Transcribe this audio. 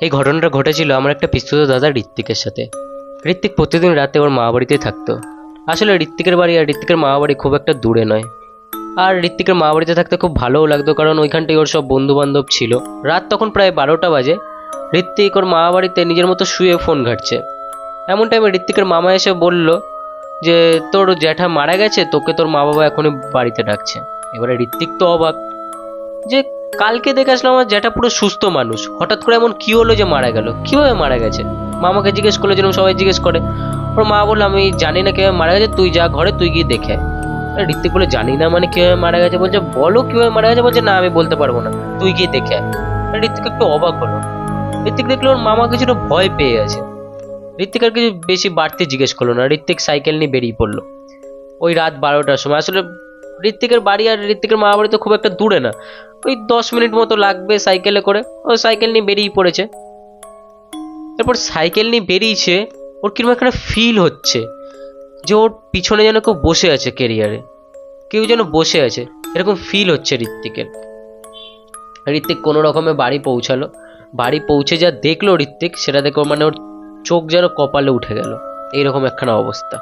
এই ঘটনাটা ঘটেছিল আমার একটা পিস্তুত দাদা ঋত্বিকের সাথে। ঋত্বিক প্রতিদিন রাতে ওর মা বাড়িতে থাকতো। আসলে ঋত্বিকের বাড়ি আর ঋত্বিকের মা বাড়ি খুব একটা দূরে নয়। আর ঋত্বিকের মা বাড়িতে থাকতে খুব ভালোও লাগতো কারণ ওইখানটায় ওর সব বন্ধু বান্ধব ছিল। রাত তখন প্রায় বারোটা বাজে। ঋত্বিক ওর মা বাড়িতে নিজের মতো শুয়ে ফোন ঘাটছে। এমন টাইমে ঋত্বিকের মামা এসে বলল যে, তোর জ্যাঠা মারা গেছে, তোকে তোর মা বাবা এখনই বাড়িতে ডাকছে। এবারে ঋত্বিক তো অবাক। যে কালকে দেখে আসলাম আমার জ্যাঠা পুরো সুস্থ মানুষ। হঠাৎ করে এমন কি হলো যে মারা গেল? কীভাবে মারা গেছে? মামাকে জিজ্ঞেস করল, যেরকম সবাই জিজ্ঞেস করে। ওর মা বলল, আমি জানি না কীভাবে মারা গেছে, তুই যা ঘরে, তুই গিয়ে দেখে ঋত্বিক বলে জানি না মানে কীভাবে মারা গেছে? বলছে, বলো কীভাবে মারা গেছে? বলছে, না, আমি বলতে পারব না। তুই গিয়ে দেখে ঋত্বিক একটু অবাক হলো। ঋত্বিক দেখল ওর মামা কিছুটা ভয় পেয়ে আছে। ঋত্বিক আর কিছু বেশি বাড়তি জিজ্ঞেস করল না। ঋত্বিক সাইকেল নিয়ে বেরিয়ে পড়ল। ওই রাত বারোটার সময়। আসলে ঋত্বিকের বাড়ি আর ঋত্বিকের মা বাড়ি তো খুব একটা দূরে না। ওই দশ মিনিট মতো লাগবে সাইকেলে করে। ও সাইকেল নিয়ে বেরিয়ে পড়েছে। তারপর সাইকেল নিয়ে বেরিয়েছে, ওর কীরকম একটা ফিল হচ্ছে যে ওর পিছনে যেন কেউ বসে আছে কেরিয়ারে কেউ যেন বসে আছে, এরকম ফিল হচ্ছে ঋত্বিকের। ঋত্বিক কোনো রকমে বাড়ি পৌঁছালো। বাড়ি পৌঁছে যা দেখল ঋত্বিক, সেটা দেখে মানে ওর চোখ যেন কপালে উঠে গেল। এইরকম একখানা অবস্থা।